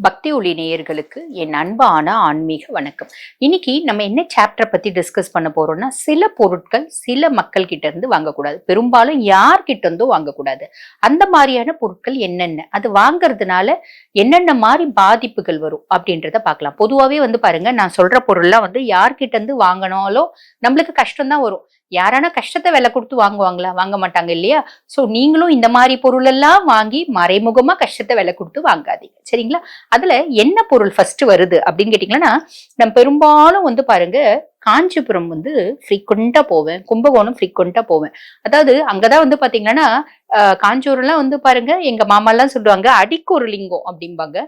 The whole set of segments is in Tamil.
பக்தி ஒளி நேயர்களுக்கு என் அன்பான ஆன்மீக வணக்கம். இன்னைக்கு நம்ம என்ன சாப்டர் பத்தி டிஸ்கஸ் பண்ண போறோம்னா சில பொருட்கள் சில மக்கள் கிட்ட இருந்து வாங்கக்கூடாது. பெரும்பாலும் யார்கிட்ட இருந்தும் வாங்கக்கூடாது. அந்த மாதிரியான பொருட்கள் என்னென்ன? அது வாங்குறதுனால என்னென்ன மாதிரி பாதிப்புகள் வரும் அப்படின்றத பார்க்கலாம். பொதுவாகவே வந்து பாருங்க நான் சொல்ற பொருள்லாம் வந்து யார்கிட்ட இருந்து வாங்கினாலும் நம்மளுக்கு கஷ்டம் தான் வரும். யாரானா கஷ்டத்தை விலை கொடுத்து வாங்குவாங்களா? வாங்க மாட்டாங்க இல்லையா? ஸோ நீங்களும் இந்த மாதிரி பொருள் எல்லாம் வாங்கி மறைமுகமா கஷ்டத்தை விலை கொடுத்து வாங்காதீங்க. சரிங்களா? அதுல என்ன பொருள் ஃபர்ஸ்ட் வருது அப்படின்னு கேட்டீங்கன்னா நான் பெரும்பாலும் வந்து பாருங்க காஞ்சிபுரம் வந்து ஃப்ரீக்வெண்டா போவேன். கும்பகோணம் ஃப்ரீக்வெண்டா போவேன். அதாவது அங்கதான் வந்து பாத்தீங்கன்னா காஞ்சிபுரம்லாம் வந்து பாருங்க எங்க மாமாலாம் சொல்லுவாங்க அடிக்கு ஒரு லிங்கம் அப்படிம்பாங்க.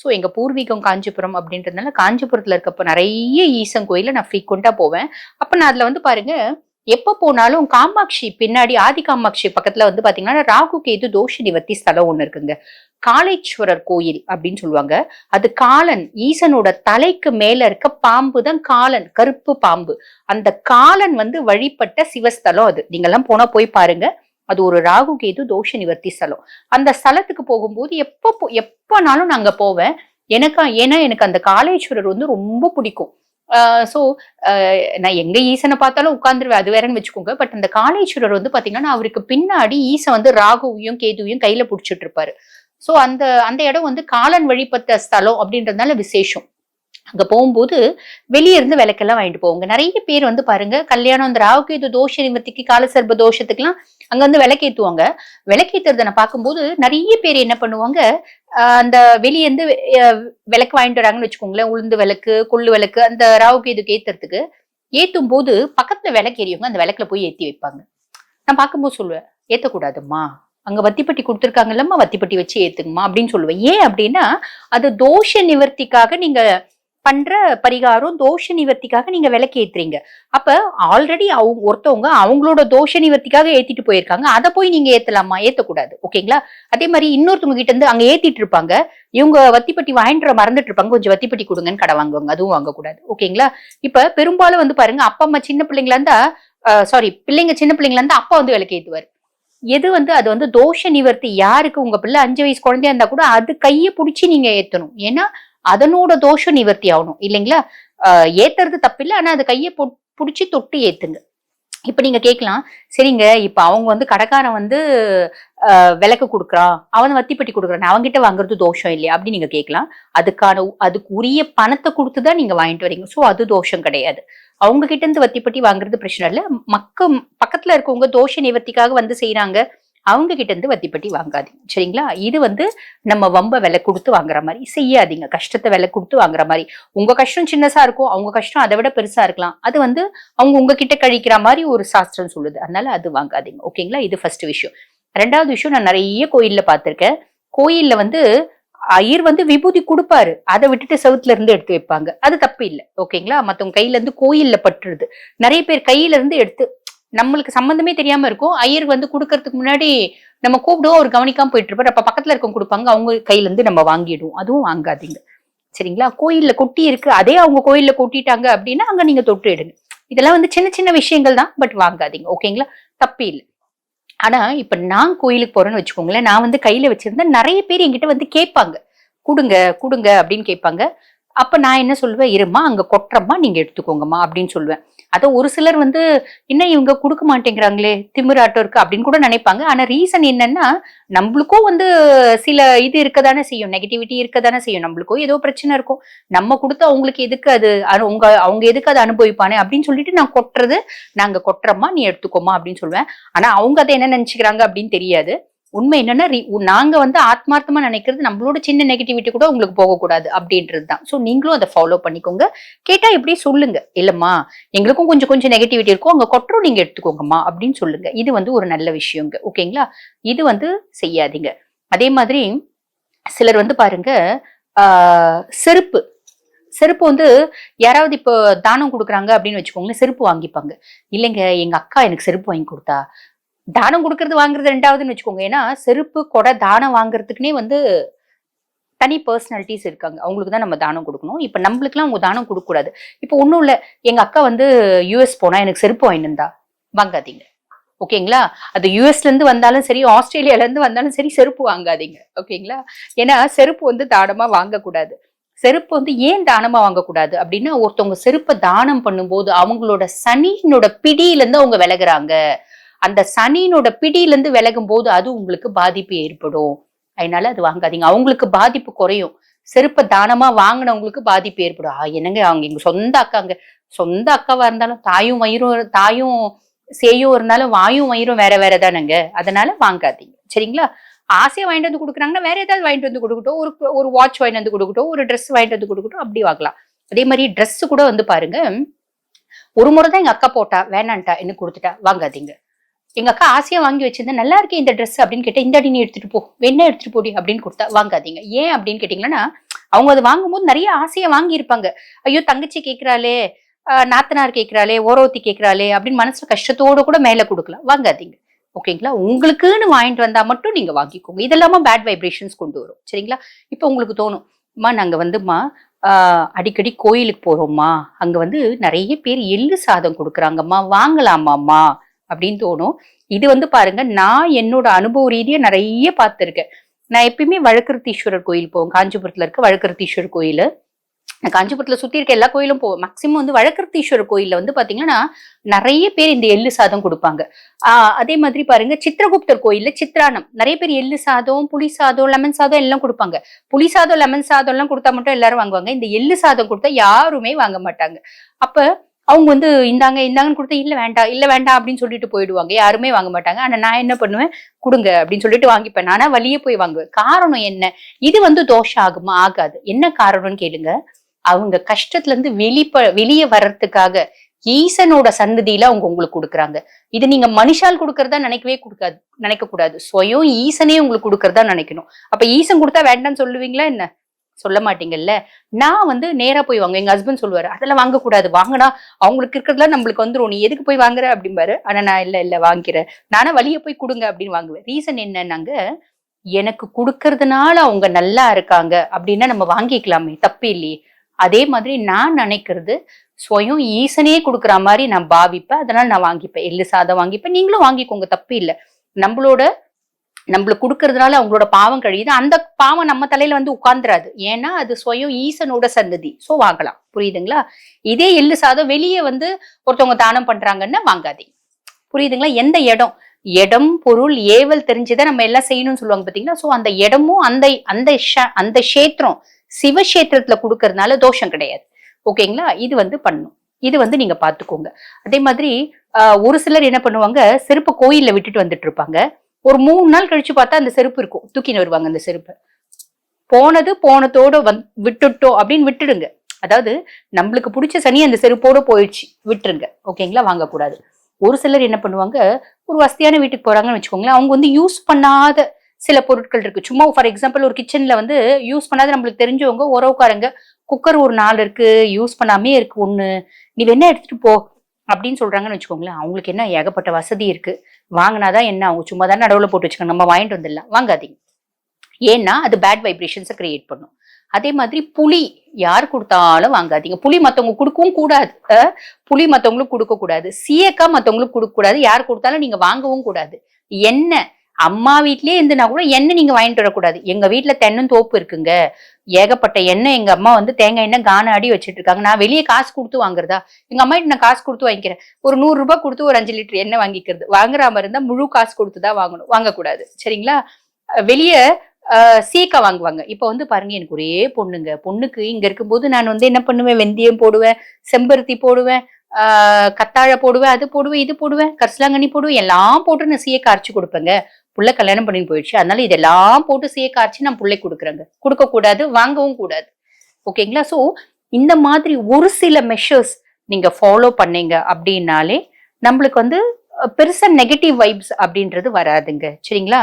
ஸோ எங்கள் பூர்வீகம் காஞ்சிபுரம் அப்படின்றதுனால காஞ்சிபுரத்தில் இருக்கப்போ நிறைய ஈசன் கோயிலில் நான் ஃப்ரீக்வெண்ட்டாக போவேன். அப்போ நான் அதில் வந்து பாருங்கள் எப்போ போனாலும் காமாட்சி பின்னாடி ஆதி காமாட்சி பக்கத்துல வந்து பாத்தீங்கன்னா ராகு கேது தோஷ நிவர்த்தி ஸ்தலம் ஒண்ணு இருக்குங்க. காளேஸ்வரர் கோயில் அப்படின்னு சொல்லுவாங்க. அது காலன் ஈசனோட தலைக்கு மேல இருக்க பாம்பு தான் காலன் கருப்பு பாம்பு. அந்த காலன் வந்து வழிபட்ட சிவஸ்தலம் அது. நீங்க எல்லாம் போனா போய் பாருங்க. அது ஒரு ராகு கேது தோஷ நிவர்த்தி ஸ்தலம். அந்த ஸ்தலத்துக்கு போகும்போது எப்ப போ- எப்பனாலும் நான் போவேன். எனக்கா ஏன்னா எனக்கு அந்த காளேஸ்வரர் வந்து ரொம்ப பிடிக்கும். ஸோ நான் எங்க ஈசனை பார்த்தாலும் உட்கார்ந்துருவேன். அது வேறன்னு வச்சுக்கோங்க. பட் அந்த காளேஸ்வரர் வந்து பாத்தீங்கன்னா அவருக்கு பின்னாடி ஈசன் வந்து ராகுவையும் கேதுவையும் கையில புடிச்சிட்டு இருப்பாரு. ஸோ அந்த அந்த இடம் வந்து காலன் வழிபட்ட ஸ்தலம் அப்படின்றதுனால விசேஷம். அங்க போகும்போது வெளியே இருந்து விளக்கெல்லாம் வாங்கிட்டு போவாங்க நிறைய பேர் வந்து பாருங்க கல்யாணம் அந்த ராகுகேது தோஷ நிவர்த்திக்கு காலசர்ப தோஷத்துக்குலாம் அங்க வந்து விளக்கேத்துவாங்க. விளக்கேத்துறத நான் பார்க்கும்போது நிறைய பேர் என்ன பண்ணுவாங்க அந்த வெளியேருந்து விளக்கு வாங்கிட்டு வராங்கன்னு வச்சுக்கோங்களேன் உளுந்து விளக்கு கொள்ளு விளக்கு அந்த ராகுகேதுக்கு ஏத்துறதுக்கு. ஏத்தும் போது பக்கத்துல விளக்கு எரியுங்க அந்த விளக்குல போய் ஏத்தி வைப்பாங்க. நான் பார்க்கும்போது சொல்லுவேன் ஏற்றக்கூடாதும்மா அங்க வத்திப்பட்டி கொடுத்துருக்காங்கல்லம்மா வத்திப்பட்டி வச்சு ஏத்துங்கம்மா அப்படின்னு சொல்லுவேன். ஏன் அப்படின்னா அது தோஷ நிவர்த்திக்காக நீங்க பண்ற பரிகாரம் தோஷ நிவர்த்திக்காக நீங்க விளக்கு ஏத்துறீங்க. அப்ப ஆல்ரெடி அவங்க ஒருத்தவங்க அவங்களோட தோஷ நிவர்த்திக்காக ஏத்திட்டு போயிருக்காங்க. அதை போய் நீங்க ஏத்தலாமா? ஏத்தக்கூடாது. ஓகேங்களா? அதே மாதிரி இன்னொருத்தவங்க கிட்ட இருந்து அங்க ஏத்திட்டு இருப்பாங்க. இவங்க வத்திப்பட்டி வாங்கிட்டு மறந்துட்டு இருப்பாங்க. கொஞ்சம் வத்திப்பட்டி கொடுங்கன்னு கடை வாங்குவாங்க. அதுவும் வாங்கக்கூடாது. ஓகேங்களா? இப்ப பெரும்பாலும் வந்து பாருங்க அப்பா அம்மா சின்ன பிள்ளைங்களா இருந்தா சாரி பிள்ளைங்க சின்ன பிள்ளைங்களா இருந்தா அப்பா வந்து விளக்கு ஏத்துவாரு. எது வந்து அது வந்து தோஷ நிவர்த்தி யாருக்கு? உங்க பிள்ளை அஞ்சு வயசு குழந்தையா இருந்தா கூட அது கையை பிடிச்சி நீங்க ஏத்தணும். ஏன்னா அதனோட தோஷம் நிவர்த்தி ஆகணும் இல்லைங்களா? ஏத்துறது தப்பில்லை. ஆனா அது கையை பிடிச்சி தொட்டு ஏத்துங்க. இப்ப நீங்க கேட்கலாம் சரிங்க இப்ப அவங்க வந்து கடைக்காரன் வந்து விளக்கு கொடுக்குறான் அவன் வத்திப்பட்டி கொடுக்குறான் அவங்ககிட்ட வாங்குறது தோஷம் இல்லையா? அப்படின்னு நீங்க கேட்கலாம். அதுக்கான அதுக்கு உரிய பணத்தை கொடுத்து தான் நீங்க வாங்கிட்டு வரீங்க. ஸோ அது தோஷம் கிடையாது. அவங்க கிட்ட இருந்து வத்திப்பட்டி வாங்குறது பிரச்சனை இல்லை. மக்க பக்கத்துல இருக்கவங்க தோஷ நிவர்த்திக்காக வந்து செய்யறாங்க அவங்க கிட்ட இருந்து வத்திப்பட்டி வாங்காதீங்க. சரிங்களா? இது வந்து நம்ம வம்ப விலை கொடுத்து வாங்குற மாதிரி செய்யாதீங்க. கஷ்டத்தை விலை கொடுத்து வாங்குற மாதிரி. உங்க கஷ்டம் சின்னசா இருக்கும் அவங்க கஷ்டம் அதை விட பெருசா இருக்கலாம். அது வந்து அவங்க உங்ககிட்ட கழிக்கிற மாதிரி ஒரு சாஸ்திரம் சொல்லுது. அதனால அது வாங்காதீங்க. ஓகேங்களா? இது ஃபர்ஸ்ட் விஷயம். ரெண்டாவது விஷயம் நான் நிறைய கோயில்ல பார்த்திருக்கேன். கோயில்ல வந்து ஐயர் வந்து விபூதி கொடுப்பாரு. அதை விட்டுட்டு செவுத்துல இருந்து எடுத்து வைப்பாங்க. அது தப்பு இல்லை. ஓகேங்களா? மத்தவங்க கையில இருந்து கோயில்ல பட்டுருது. நிறைய பேர் கையில இருந்து எடுத்து நம்மளுக்கு சம்மந்தமே தெரியாம இருக்கும். ஐயர் வந்து கொடுக்கறதுக்கு முன்னாடி நம்ம கூப்பிடுவோம் அவர் கவனிக்காம போயிட்டு இருப்பார். அப்ப பக்கத்துல இருக்கவங்க கொடுப்பாங்க அவங்க கையில இருந்து நம்ம வாங்கிடுவோம். அதுவும் வாங்காதீங்க. சரிங்களா? கோயில்ல கொட்டி இருக்கு. அதே அவங்க கோயில்ல கொட்டிட்டாங்க அப்படின்னா அங்க நீங்க தொட்டு எடுங்க இதெல்லாம் வந்து சின்ன சின்ன விஷயங்கள் தான் பட் வாங்காதீங்க. ஓகேங்களா? தப்பு இல்லை. ஆனா இப்ப நான் கோயிலுக்கு போறேன்னு வச்சுக்கோங்களேன் நான் வந்து கையில வச்சிருந்தேன் நிறைய பேர் என்கிட்ட வந்து கேட்பாங்க. கொடுங்க கொடுங்க அப்படின்னு கேட்பாங்க. அப்ப நான் என்ன சொல்லுவேன்? இருமா அங்க கொட்டுறம்மா நீங்க எடுத்துக்கோங்கம்மா அப்படின்னு சொல்லுவேன். அதை ஒரு சிலர் வந்து என்ன இவங்க கொடுக்க மாட்டேங்கிறாங்களே திமிராட்டம் இருக்கு அப்படின்னு கூட நினைப்பாங்க. ஆனா ரீசன் என்னன்னா நம்மளுக்கும் வந்து சில இது இருக்கதானே செய்யும். நெகட்டிவிட்டி இருக்கதானே செய்யும். நம்மளுக்கும் ஏதோ பிரச்சனை இருக்கும். நம்ம கொடுத்து அவங்களுக்கு எதுக்கு அது அனு- உங்க அவங்க எதுக்கு அதை அனுபவிப்பானே அப்படின்னு சொல்லிட்டு நான் கொட்டுறது நாங்க கொட்டுறோமா நீ எடுத்துக்கோமா அப்படின்னு சொல்லுவேன். ஆனா அவங்க அதை என்ன நினைச்சுக்கிறாங்க அப்படின்னு தெரியாது. உண்மை என்னன்னா நாங்க வந்து ஆத்மார்த்தமா நினைக்கிறது நம்மளோட சின்ன நெகட்டிவிட்டி கூட உங்களுக்கு போகக்கூடாது அப்படின்றது தான் ஸோ நீங்களும் அதை ஃபாலோ பண்ணிக்கோங்க. கேட்டா இப்படி சொல்லுங்க. இல்லம்மா எங்களுக்கும் கொஞ்சம் கொஞ்சம் நெகட்டிவிட்டி இருக்கும். அங்க கொட்டுறோம் நீங்க எடுத்துக்கோங்கம்மா அப்படின்னு சொல்லுங்க. இது வந்து ஒரு நல்ல விஷயங்க. ஓகேங்களா? இது வந்து செய்யாதீங்க. அதே மாதிரி சிலர் வந்து பாருங்க ஆஹ் செருப்பு. செருப்பு வந்து யாராவது இப்போ தானம் கொடுக்குறாங்க அப்படின்னு வச்சுக்கோங்களேன் செருப்பு வாங்கிப்பாங்க. இல்லைங்க எங்க அக்கா எனக்கு செருப்பு வாங்கி கொடுத்தா தானம் கொடுக்கறது வாங்குறது ரெண்டாவதுன்னு வச்சுக்கோங்க. ஏன்னா செருப்பு கொடை தானம் வாங்குறதுக்குனே வந்து தனி பர்சனாலிட்டிஸ் இருக்காங்க. அவங்களுக்கு தான் நம்ம தானம் கொடுக்கணும். இப்போ நம்மளுக்குலாம் அவங்க தானம் கொடுக்கக்கூடாது. இப்போ ஒன்றும் இல்லை. எங்கள் அக்கா வந்து யூஎஸ் போனால் எனக்கு செருப்பு வாங்கிட்டு வாங்காதீங்க. ஓகேங்களா? அது யூஎஸ்லேருந்து வந்தாலும் சரி ஆஸ்திரேலியாலேருந்து வந்தாலும் சரி செருப்பு வாங்காதீங்க. ஓகேங்களா? ஏன்னா செருப்பு வந்து தானமாக வாங்கக்கூடாது. செருப்பு வந்து ஏன் தானமாக வாங்கக்கூடாது அப்படின்னா ஒருத்தவங்க செருப்பை தானம் பண்ணும்போது அவங்களோட சனியினோட பிடியிலேருந்து அவங்க விலகுறாங்க. அந்த சனியினோட பிடியிலேருந்து விலகும் போது அது உங்களுக்கு பாதிப்பு ஏற்படும். அதனால அது வாங்காதீங்க. அவங்களுக்கு பாதிப்பு குறையும். செருப்பை தானமா வாங்கினவங்களுக்கு பாதிப்பு ஏற்படும். ஆ, என்னங்க அவங்க எங்க சொந்த அக்காங்க. சொந்த அக்காவா இருந்தாலும் தாயும் வயிறும் தாயும் சேயும் இருந்தாலும் வாயும் வயிறும் வேற வேற தானேங்க அதனால வாங்காதீங்க. சரிங்களா? ஆசையை வாங்கிட்டு வந்து கொடுக்குறாங்கன்னா வேற ஏதாவது வாங்கிட்டு வந்து கொடுக்கட்டும். ஒரு ஒரு வாட்ச் வாங்கிட்டு வந்து கொடுக்கட்டும். ஒரு ட்ரெஸ் வாங்கிட்டு வந்து கொடுக்கட்டும். அப்படி வாங்கலாம். அதே மாதிரி ட்ரெஸ் கூட வந்து பாருங்க. ஒரு முறை தான் எங்க அக்கா போட்டா வேணான்ட்டா என்ன கொடுத்துட்டா வாங்காதீங்க. எங்க அக்கா ஆசையா வாங்கி வச்சிருந்தா நல்லா இருக்கே இந்த ட்ரெஸ் அப்படின்னு கேட்டா இந்த அடி நீ எடுத்துட்டு போ என்ன எடுத்துட்டு போடி அப்படின்னு கொடுத்தா வாங்காதீங்க. ஏன் அப்படின்னு கேட்டீங்கன்னா அவங்க அதை வாங்கும்போது நிறைய ஆசையா வாங்கி இருப்பாங்க ஐயோ தங்கச்சி கேட்குறாளே நாத்தனார் கேட்குறாளே ஓரவத்தி கேக்குறாளே அப்படின்னு மனசுல கஷ்டத்தோடு கூட மேல கொடுக்கலாம். வாங்காதீங்க. ஓகேங்களா? உங்களுக்குன்னு வாங்கிட்டு வந்தா மட்டும் நீங்க வாங்கிக்கோங்க. இதெல்லாமா பேட் வைப்ரேஷன்ஸ் கொண்டு வரும். சரிங்களா? இப்போ உங்களுக்கு தோணும் அம்மா நாங்க வந்துமா அடிக்கடி கோயிலுக்கு போறோம்மா. அங்க வந்து நிறைய பேர் எள்ளு சாதம் கொடுக்குறாங்கம்மா. வாங்கலாமாம்மா? அப்படின்னு தோணும். இது வந்து பாருங்க நான் என்னோட அனுபவ ரீதியாக நிறைய பார்த்துருக்கேன். நான் எப்பயுமே வழக்கருத்தீஸ்வரர் கோயில் போவேன். காஞ்சிபுரத்துல இருக்க வழக்கருத்தீஸ்வரர் கோயில். காஞ்சிபுரத்தில் காஞ்சிபுரத்துல சுத்தி இருக்க எல்லா கோயிலும் போவேன். மேக்சிமம் வந்து வழக்கருத்தீஸ்வரர் கோயில்ல வந்து பாத்தீங்கன்னா நிறைய பேர் இந்த எள்ளு சாதம் கொடுப்பாங்க. அதே மாதிரி பாருங்க சித்திரகுப்தர் கோயில்ல சித்ரானம் நிறைய பேர் எள்ளு சாதம் புளி சாதம் லெமன் சாதம் எல்லாம் கொடுப்பாங்க. புளி சாதம் லெமன் சாதம் எல்லாம் கொடுத்தா மட்டும் எல்லாரும் வாங்குவாங்க. இந்த எள்ளு சாதம் கொடுத்தா யாருமே வாங்க மாட்டாங்க. அப்போ அவங்க வந்து இந்தாங்க இந்தாங்கன்னு கொடுத்தா இல்லை வேண்டாம் இல்லை வேண்டாம் அப்படின்னு சொல்லிட்டு போயிடுவாங்க. யாருமே வாங்க மாட்டாங்க. ஆனால் நான் என்ன பண்ணுவேன்? கொடுங்க அப்படின்னு சொல்லிட்டு வாங்கிப்பேன். நானா வழியே போய் வாங்குவேன். காரணம் என்ன? இது வந்து தோஷம் ஆகுமா? ஆகாது. என்ன காரணம்னு கேளுங்க. அவங்க கஷ்டத்துல இருந்து வெளிப்ப வெளியே வர்றதுக்காக ஈசனோட சந்ததியில அவங்க உங்களுக்கு கொடுக்குறாங்க. இது நீங்க மனுஷால் கொடுக்கறதா நினைக்கவே கொடுக்காது நினைக்க கூடாது சுயம் ஈசனே உங்களுக்கு கொடுக்கறதா நினைக்கணும். அப்ப ஈசன் கொடுத்தா வேண்டாம்னு சொல்லுவீங்களா என்ன? சொல்ல மாட்டீங்கல்ல? நான் வந்து நேரா போய் வாங்க. எங்க ஹஸ்பண்ட் சொல்லுவாரு அதெல்லாம் வாங்கக்கூடாது. வாங்கினா அவங்களுக்கு இருக்கிறதுலாம் நம்மளுக்கு வந்துடும் நீ எதுக்கு போய் வாங்குற? அப்படிம்பாரு. ஆனா நான் இல்ல இல்ல வாங்கிக்கிறேன். நானே வழிய போய் கொடுங்க அப்படின்னு வாங்குவேன். ரீசன் என்னன்னாங்க எனக்கு கொடுக்கறதுனால அவங்க நல்லா இருக்காங்க அப்படின்னா நம்ம வாங்கிக்கலாமே. தப்பு இல்லையே. அதே மாதிரி நான் நினைக்கிறது சுயம் ஈசனே கொடுக்குற மாதிரி நான் பாவிப்பேன். அதனால நான் வாங்கிப்பேன். எள்ளு சாதம் வாங்கிப்பேன். நீங்களும் வாங்கிக்கோங்க. தப்பு இல்லை. நம்மளோட நம்மளுக்கு கொடுக்கறதுனால அவங்களோட பாவம் கழியுது. அந்த பாவம் நம்ம தலையில வந்து உட்கார்ந்துராது. ஏன்னா அது சுயம் ஈசனோட சந்ததி. சோ வாங்கலாம். புரியுதுங்களா? இதே எள்ளு சாதம் வெளியே வந்து ஒருத்தவங்க தானம் பண்றாங்கன்னா வாங்காதீங்க. புரியுதுங்களா? எந்த இடம்? இடம் பொருள் ஏவல் தெரிஞ்சுதான் நம்ம எல்லாம் செய்யணும்னு சொல்லுவாங்க பாத்தீங்களா? சோ அந்த இடமும் அந்த அந்த அந்த கஷேத்திரம் சிவக்ஷேத்திரத்துல கொடுக்கறதுனால தோஷம் கிடையாது. ஓகேங்களா? இது வந்து பண்ணும். இது வந்து நீங்க பாத்துக்கோங்க. அதே மாதிரி ஆஹ், ஒரு சிலர் என்ன பண்ணுவாங்க? செருப்பு கோயில்ல விட்டுட்டு வந்துட்டு இருப்பாங்க. ஒரு மூணு நாள் கழிச்சு பார்த்தா அந்த செருப்பு இருக்கும். தூக்கின்னு வருவாங்க அந்த செருப்பு? போனது போனதோட வந் விட்டுட்டோம் அப்படின்னு விட்டுடுங்க. அதாவது நம்மளுக்கு பிடிச்ச சனி அந்த செருப்போட போயிடுச்சு. விட்டுருங்க. ஓகேங்களா? வாங்கக்கூடாது. ஒரு சிலர் என்ன பண்ணுவாங்க? ஒரு வசதியான வீட்டுக்கு போறாங்கன்னு வச்சுக்கோங்களேன். அவங்க வந்து யூஸ் பண்ணாத சில பொருட்கள் இருக்கு. சும்மா ஃபார் எக்ஸாம்பிள் ஒரு கிச்சன்ல வந்து யூஸ் பண்ணாத நம்மளுக்கு தெரிஞ்சவங்க உறவுக்காரங்க குக்கர் ஒரு நாள் இருக்கு யூஸ் பண்ணாமே இருக்கு ஒண்ணு. நீ வேணா எடுத்துட்டு போ. அப்படின்னு சொல்றாங்கன்னு வச்சுக்கோங்களேன் அவங்களுக்கு என்ன ஏகப்பட்ட வசதி இருக்கு? வாங்கினாதான் என்ன? அவங்க சும்மா தான் நடவில் போட்டு வச்சுக்கோங்க நம்ம வாங்கிட்டு வந்துடலாம். வாங்காதீங்க. ஏன்னா அது பேட் வைப்ரேஷன்ஸை கிரியேட் பண்ணும். அதே மாதிரி புளி யார் கொடுத்தாலும் வாங்காதீங்க. புளி மற்றவங்க கொடுக்கவும் கூடாது. புளி மற்றவங்களுக்கு கொடுக்கக்கூடாது. சீயக்கா மற்றவங்களுக்கு கொடுக்கக்கூடாது. யார் கொடுத்தாலும் நீங்கள் வாங்கவும் கூடாது. என்ன அம்மா வீட்லயே இருந்துனா கூட எண்ணெய் நீங்க வாங்கிட்டு வரக்கூடாது. எங்க வீட்டுல தென்னும் தோப்பு இருக்குங்க. ஏகப்பட்ட எண்ணெய் எங்க அம்மா வந்து தேங்காய் எண்ணெய் கான அடி வச்சிட்டு இருக்காங்க நான் வெளியே காசு கொடுத்து வாங்குறதா? எங்க அம்மா நான் காசு கொடுத்து வாங்கிக்கிறேன். ஒரு நூறு ரூபாய் கொடுத்து ஒரு அஞ்சு லிட்டர் எண்ணெய் வாங்கிக்கிறது. வாங்குற மாதிரி இருந்தா முழு காசு கொடுத்து தான் வாங்கணும். வாங்கக்கூடாது. சரிங்களா? வெளியே சீக்கா வாங்குவாங்க. இப்போ வந்து பாருங்க எனக்கு ஒரே பொண்ணுங்க. பொண்ணுக்கு இங்க இருக்கும்போது நான் வந்து என்ன பண்ணுவேன்? வெந்தயம் போடுவேன் செம்பருத்தி போடுவேன் ஆஹ் கத்தாழை போடுவேன் அது போடுவேன் இது போடுவேன் கரிசலாங்கண்ணி போடுவேன் எல்லாம் போட்டு நான் சீயை அரைச்சு கொடுப்பேங்க. புள்ள கல்யாணம் பண்ணி போயிடுச்சு. அதனால இதெல்லாம் போட்டு சீயை காய்ச்சி நான் பிள்ளை கொடுக்குறேங்க. கொடுக்க கூடாது வாங்கவும் கூடாது. ஓகேங்களா? ஸோ இந்த மாதிரி ஒரு சில மெஷர்ஸ் நீங்க ஃபாலோ பண்ணீங்க அப்படின்னாலே நம்மளுக்கு வந்து பெருசா நெகட்டிவ் வைப்ஸ் அப்படின்றது வராதுங்க. சரிங்களா?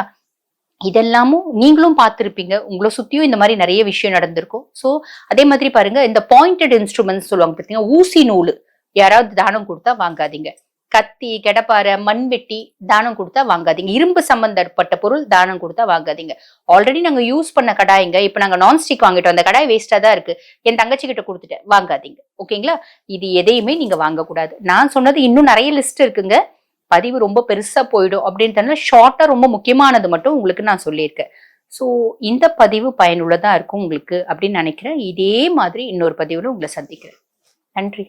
இதெல்லாமும் நீங்களும் பார்த்துருப்பீங்க. உங்களை சுத்தியும் இந்த மாதிரி நிறைய விஷயம் நடந்திருக்கும். ஸோ அதே மாதிரி பாருங்க இந்த பாயிண்டட் இன்ஸ்ட்ருமெண்ட்ஸ் சொல்லுவாங்க பார்த்தீங்கன்னா ஊசி நூல். யாராவது தானம் கொடுத்தா வாங்காதீங்க. கத்தி கெடப்பாறை மண்வெட்டி தானம் கொடுத்தா வாங்காதீங்க. இரும்பு சம்பந்தப்பட்ட பொருள் தானம் கொடுத்தா வாங்காதீங்க. ஆல்ரெடி நாங்க யூஸ் பண்ண கடாய்ங்க இப்ப நாங்க நான்ஸ்டிக் வாங்கிட்டோம். அந்த கடாய் வேஸ்டா தான் இருக்கு. என் தங்கச்சி கிட்ட கொடுத்துட்டேன். வாங்காதீங்க. ஓகேங்களா? இது எதையுமே நீங்க வாங்கக்கூடாது. நான் சொன்னது இன்னும் நிறைய லிஸ்ட் இருக்குங்க. பதிவு ரொம்ப பெருசா போயிடும் அப்படின்றதுனால ஷார்ட்டா ரொம்ப முக்கியமானது மட்டும் உங்களுக்கு நான் சொல்லியிருக்கேன். ஸோ இந்த பதிவு பயனுள்ளதா இருக்கும் உங்களுக்கு அப்படின்னு நினைக்கிறேன். இதே மாதிரி இன்னொரு பதிவுல உங்களை சந்திக்கிறேன். நன்றி.